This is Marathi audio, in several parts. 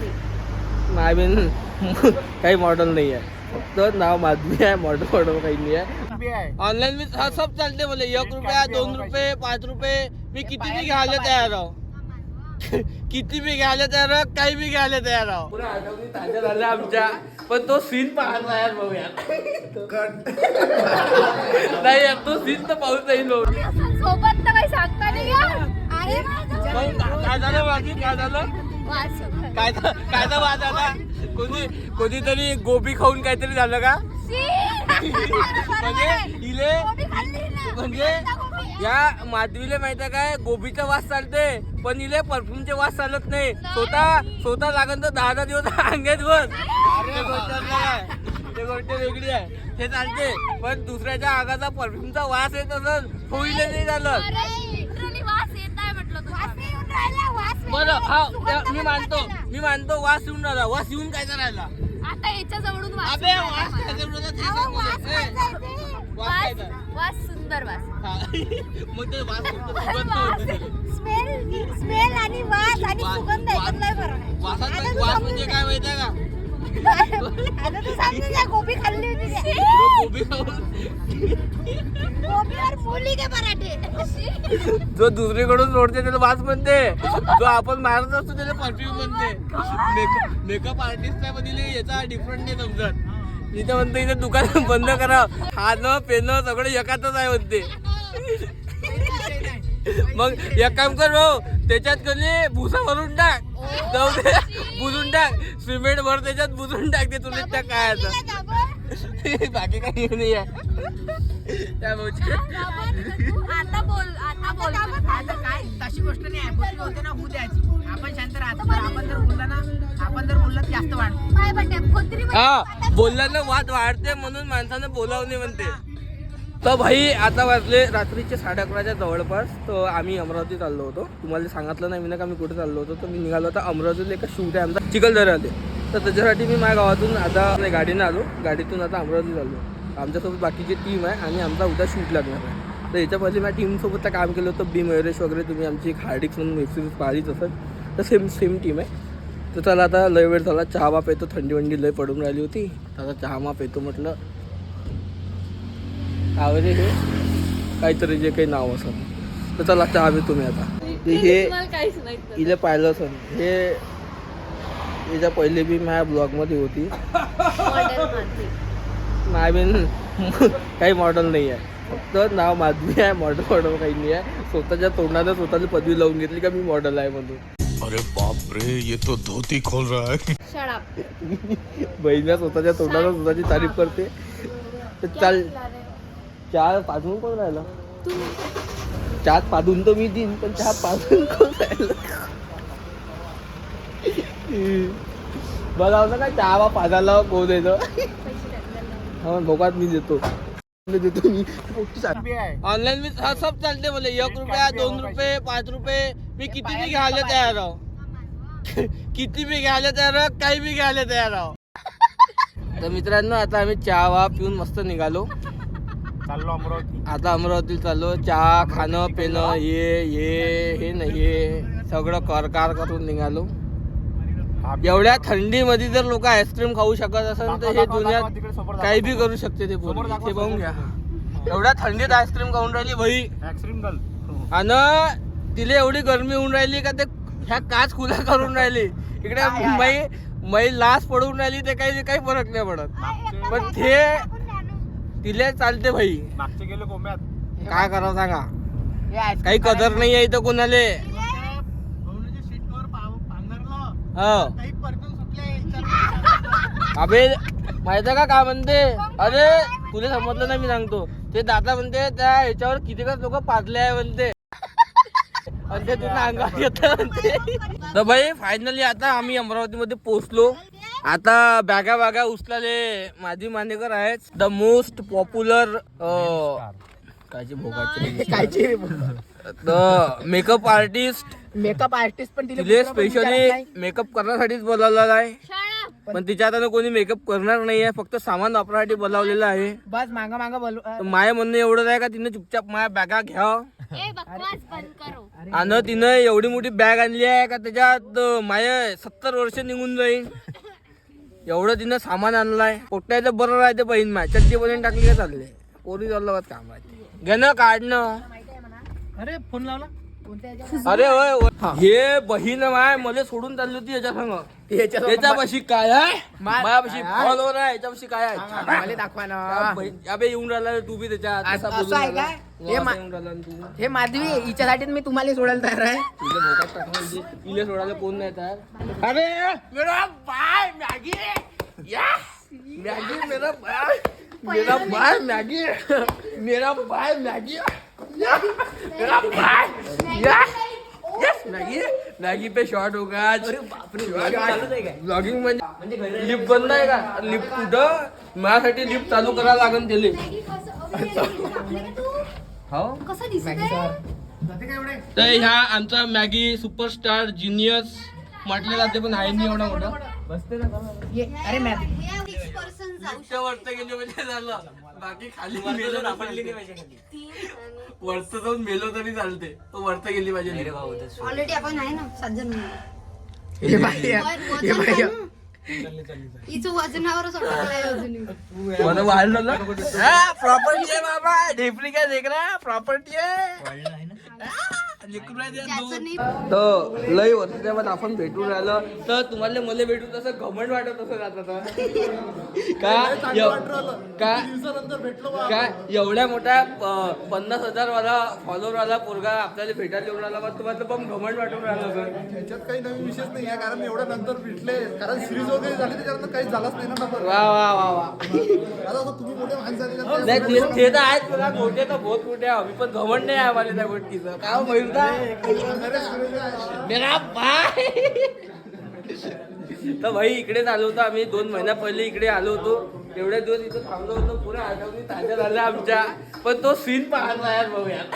माधवी नाही बिन काही मॉडेल नाही आहे. फक्त नाव माधवी आहे मॉडेल मॉडेल काही नाही आहे. ऑनलाईन मी हा सब चालते बोले एक रुपया दोन रुपये पाच रुपये. मी किती बी घ्यायला तयार आहो. किती बी घ्यायला तयार आहो काही बी घ्यायला तयार आहो. पुरा आठवणी ताज्या झाल्या आमच्या. पण तो सीन पाहत यार भाऊ यार. नाही यार तो सीन तर पाहूच नाही लोक सोबत तर काही सांगता नाही यार. अरे काय झालं बाकी काय झालं? वास. काय झा- काय झालं वाद झाला कोणी कोणीतरी गोबी खाऊन काहीतरी झालं का. म्हणजे इले. म्हणजे. या माधवीले माहिती आहे काय? गोबीचा वास चालते पण इले परफ्यूमचे वास चालत नाही. स्वतः स्वतः लागन तर दहा दहा दिवस अंगेत बस. ते गोष्ट ते वेगळी आहे. हे चालते पण दुसऱ्याच्या आगाचा परफ्यूमचा वास येत असेल होईल नाही झालं अरे, literally वास येत आहे म्हटलं तुला. वास नाही येऊन राहिला, वास नाही बरं हा मी मानतो. मी मानतो वास येऊन राहिला वास येऊन काय राहिला आता याच्या जवळून वास अबे येऊन वास राहिला काय मला. जवळ ते अहो, सांग वास मला. ए, खायचा आहे ते. वास वास खायचा. वास सुंदर वास हा. मग ते वास फक्त सुगंध होते त्याला. स्मेल स्मेल आणि वास आणि वास- सुगंध वास- याच्यात लय फरक आहे वासात आता तू वास समजून म्हणजे. काय माहिती आहे का आता तू समजून जा गोबी खाल्ली होती मुली के पराठे. जो दुसरीकडून सोडते त्याला वास म्हणते. जो आपण मारत असतो त्याला परफ्यूम म्हणते. मेकअप आर्टिस्ट पण तिला याचा डिफरंट नाही समजत. इथे म्हणतो इथे दुकान बंद करा. खाणं पेनं सगळं एकातच आहे म्हणते. मग एक काम कर भाऊ त्याच्यात कधी भुसा भरून टाक. जाऊ दे बुजून टाक. सिमेंट भर त्याच्यात बुजून टाक ते तुला काय आता बाकी काही नाही आहे त्या भाऊची आता बोल आता बोल. आता काय? तशी गोष्ट नाही आहे. बोलली होते ना होऊ द्यायची. आपण शांत राहतो पण आपण जर बोलला ना आपण जर बोललं जास्त वाढतो काय म्हणते कोणतरी हा बोलल्यानं वाद वाढते म्हणून माणसानं बोलावं नाही म्हणते. तर भाई आता वाजले रात्रीचे साडे अकराच्या जवळपास. तर आम्ही अमरावती चाललो होतो. तुम्हाला सांगितलं नाही मी ना का मी कुठे चाललो होतो तर मी निघालो. होता अमरावतीला एका शूट आहे आमचा चिखलदऱ्याले तर त्याच्यासाठी मी माझ्या गावातून आता आपल्या गाडीनं आलो. गाडीतून आता अमरावती चाललो. आमच्यासोबत बाकीची टीम आहे आणि आमचा उद्या शूट लागणार आहे. तर याच्या पहिले माझ्या टीमसोबत तर काम केलं होतं. बी मयुरेश वगैरे तुम्ही आमची एक हार्डिक्स म्हणून वेबसिरीज पाहिलीच असत तर सेम सेम टीम आहे. तर चला आता लय वेळ झाला. चहा माप पेतो थंडी वंडी लय पडून राहिली होती. आता चहा माप पेतो म्हटलं. काय रे हे. काहीतरी जे काही नाव असं. तर चला चहा पितो मी आता. ते हे इले पाहिलं असं हे याच्या पहिले बी माझ्या ब्लॉगमध्ये होती. नाही बिन काही मॉडेल नाही आहे. फक्त नाव माधवी आहे मॉडेल मॉडेल काही नाही आहे. स्वतःच्या तोंडानं स्वतःची पदवी लावून घेतली का मी मॉडेल आहे म्हणून. अरे बाप रे ये तो धोती खोल रहा है. बहिणीला स्वतःच्या तोंडानं स्वतःची तारीफ करते. तर चाल चहा पाजून कोण राहिलं? चहा पाजून तर मी देईन पण चहा पाजून कोण राहिलं? बघाव ना काय चहा पाजायला कोण येतं हा भोगात मी देतो. मी देतो मी. ऑनलाईन मी हा सब चालते बोले. एक रुपया दोन रुपये पाच रुपये. मी किती बी घ्यायला तयार आहो. किती बी घ्यायला तयार आहो काही बी घ्यायला तयार आहो. तर मित्रांनो आता आम्ही चहा वा पिऊन मस्त निघालो. चाललो अमरावती. आता अमरावतीला चाललो चहा खाणं पिणं हे हे हे न हे सगळं करकार करून निघालो. एवढ्या थंडीमध्ये जर लोक आईस्क्रीम खाऊ शकत असेल तर हे दुनियात काही बी करू शकते ते पोरगी. ते पाहून घ्या. एवढ्या थंडीत आईस्क्रीम खाऊन राहिली भाई ऍक्सिडेंट आणि तिला एवढी गरमी होऊन राहिली का ते ह्या काच खुला करून राहिली. इकडे मै मै लास पडून राहिली ते काही काही फरक नाही पडत. पण ते तिला चालते भाई. मागचे गेले कोंब्यात. काय करावं सांगा. काही कदर नाही आहे इथं कोणाले. हो. अबे माहीत का काय म्हणते? अरे तुला समजलं नाही मी सांगतो. ते दादा म्हणते त्या ह्याच्यावर किती लोक पाजले आहे म्हणते. आणि ते तुला अंगावर येत म्हणते. तर भाई फायनली आता आम्ही अमरावतीमध्ये पोहोचलो. आता बॅगा बॅगा उचलाले. माझी मानेकर आहेत. द मोस्ट पॉप्युलर कायचे भोगाचे कायचे the makeup artist makeup artist पण तिला विचारत स्पेशली नाही. मेकअप करण्यासाठीच बोलावलेला आहे. पण तिच्या हातानं कोणी मेकअप करणार नाहीये. फक्त सामान वापरासाठी बोलावलेलं आहे. बस मागा मागा बोलू. माय म्हणणं एवढं आहे का तिनं चुपचाप माझ्या बॅगा घ्या. ए बकवास बंद करो. आणि तिनं एवढी मोठी बॅग आणली आहे का त्याच्यात माय सत्तर वर्ष निघून जाईल एवढं तिनं सामान आणलाय. पोट्याचं बरं राहते बहीण माय चट्टी बनवून टाकली का चालले? पोरी चाललं काम राहते. घेणं काढणं. अरे फोन लावला? अरे होय. हे. बहीण माय मला सोडून चालली होती याच्या संग. याच्यापाशी काय आहे मा- माझ्यापाशी काय? फॉलोवर आहे याच्यापाशी काय आहे मला दाखवा ना. येऊन राहिला रे तू बी त्याच्यात असं- कसा असं बोलून आहे राहिला? काय? हो, असं मा- येऊन राहिला ना तू. माधवी हिच्यासाठी मी तुम्हाला सोडायला तयार आहे. भोकात टाकून म्हणजे इले सोडायला कोण नाही तर अरे! मेरा बाय मॅगी! मॅगी मेरा बाय मेरा बाय मॅगी! मेरा बाय मॅगी! मॅगी मॅगी पे शॉर्ट होगा ब्लॉगिंग म्हणजे लिफ्ट बंद आहे का? लिफ्ट कुठं? माझ्यासाठी लिफ्ट चालू करायला लागेल त्याले हो? तर ह्या आमचा मॅगी सुपरस्टार जिनियस म्हटले जाते पण आहे नाही एवढा मोठा. ये अरे मॅ पर्सन जाऊ वरत गेली म्हणजे झालं. बाकी खाली मेलो वरत जाऊन मेलो तरी चालते. तो वरत गेली पाहिजे. ऑलरेडी आपण आहे ना सात जण. हे बाई हे वजन बाई. आहे ना. हिचं वजनावरच अटकलंय अजूनही मला वाढलं प्रॉपर्टी आहे बाबा. ढेपरी काय देख रहा प्रॉपर्टी आहे. तर लय वर्षाच्या बाद आपण भेटून राहिलो तर तुम्हाला मला भेटून तसं घमंड वाटत असं आता का एव- का का एवढ्या मोठ्या पन्नास हजार वाला फॉलोअर वाला पोरगा आपल्याला भेटायला येऊन राहिला मग तुम्हाला पण घमंड वाटून राहिलं सर याच्यात काही नवीन विशेष नाही आहे कारण एवढ्या नंतर भेटले कारण सिरीज वगैरे झाली त्याच्यानंतर काहीच झालंच नाही ना वा वा वा वा. तुम्ही मोठे माणसं ते ते तर आहेत मोठे तर बहुत मोठे आहे. आम्ही पण घमंड नाही आहे आम्हाला त्या गोष्टीचं. काय मयूरदा मेरा भाई. तर भाई इकडे आलो होतो आम्ही. दोन महिन्या पहिले इकडे आलो होतो. एवढ्या दिवस इथं थांबलो होतो पुऱ्या आठवणी ताज्या झाल्या आमच्या. पण तो सीन पाहत यार भाऊ यार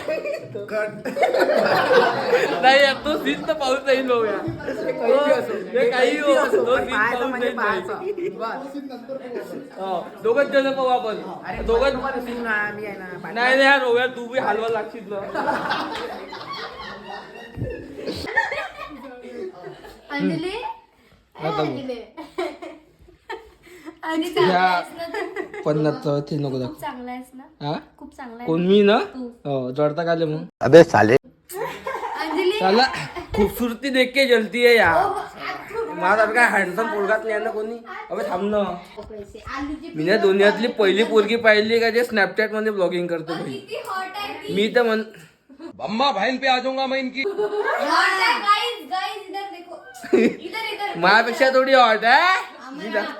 नाही यार तो सीन तर पाहूच नाही भाऊ यार तो- काही हो तो सीन पाहायचं पाहूच म्हणजे नाही पाहायचं. बस. हो, दोघंच जण पाहू आपण. अरे दोघं तुम्हाला सीन ना मी आहे ना नाही नाही यार रोव्या तू बी हलवा लागशील ना. अंजली ए, अंजली आणि चांगला आहेस ना तू? पन्नास ते नको खूप चांगला आहेस ना. हा? खूप चांगला आहे. कोण मी ना? तू. हो जडता काले मग. अंजली. चला खूबसूरती देख के जलती है यार. माझा काय हँडसम पोरगात नाही ना कोणी? अबे थांब ना. पैसे. आलूचे मी ना दुनियातली पहिली पोरगी पाहिली का जे स्नॅपचॅटमध्ये ब्लॉगिंग करतो भाई किती हॉट आहे ती. मी तर म्हण अम्मा बहन पे आ जाऊंगा मैं इनकी. हॉट आहे गाइस गाइस इधर देखो. इधर इधर. माझ्यापेक्षा थोडी हॉट आहे. मी जास्त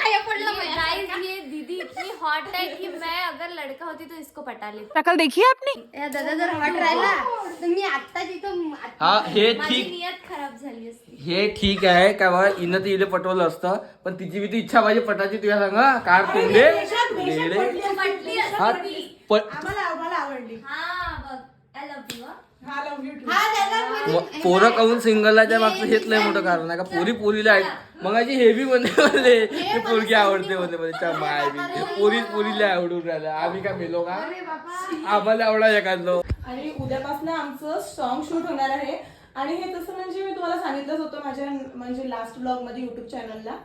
काय दीदी इतनी हॉट है कि मैं अगर लड़का होती तो इसको पटा लेती। शक्ल देखी है आपने? या दादा जर हॉट राहिला. तर मी आता जिथं हा हे माझी ठीक. नियत खराब झाली असती. हे ठीक आहे का बा हिनं तर इले पटवलं असतं पण तिची बी ती इच्छा पाहिजे पटाची तुझ्या सांगा कार तोंडे डेडे. पटली हा असती प- हा बघ. आय लव्ह यू हा यू हा पोरं काहून सिंगलच्या मागचं हेच लय मोठं कारण आहे. का पोरी पोरीला आहेत मग अशी हेवी म्हणते म्हणले ती पोरगी आवडते म्हणते म्हणजे च्या माय बी पोरीच पोरीला आवडून राहिल्या आम्ही काय मेलो का? आम्हाला आवडा एखादं. आणि उद्यापासून आमचं सॉन्ग शूट होणार आहे. आणि हे तसं म्हणजे मी तुम्हाला सांगितलंच होतं माझ्या म्हणजे लास्ट ब्लॉगमध्ये युट्यूब चॅनलला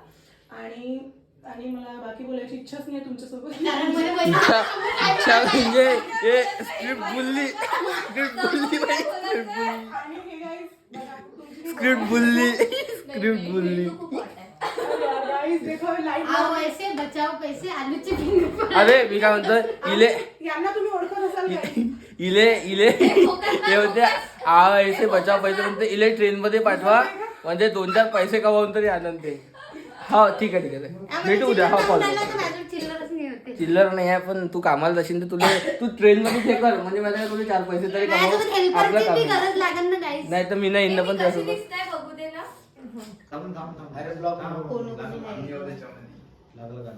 आणि आणि मला बाकी बोलायची इच्छाच नाही तुमच्यासोबत. म्हणजे हे script bully script bully script हे स्क्रिप्ट अरे मी काय म्हणतो इले यांना तुम्ही ओळखत असाल guys. इले इले. हे होते आ ऐसे बचाव पैसे म्हणते इले ट्रेन मध्ये पाठवा. म्हणजे दोन चार पैसे कमावून तरी आनंद ते. हो ठीक आहे ठीक आहे. भेटू उद्या. हो कॉल चिल्लरच नाही होते. चिल्लर नाही आहे पण तू कामाला जाशील तर तुला तू ट्रेन मध्ये हे कर. म्हणजे माझ्याकडे तुला चार पैसे तरी कमाव. आपलं काम लागेल नाही तर मी नाही इंन पण त्यासोबत. दिसतंय बघू दे ना. कोण कोणी नाही.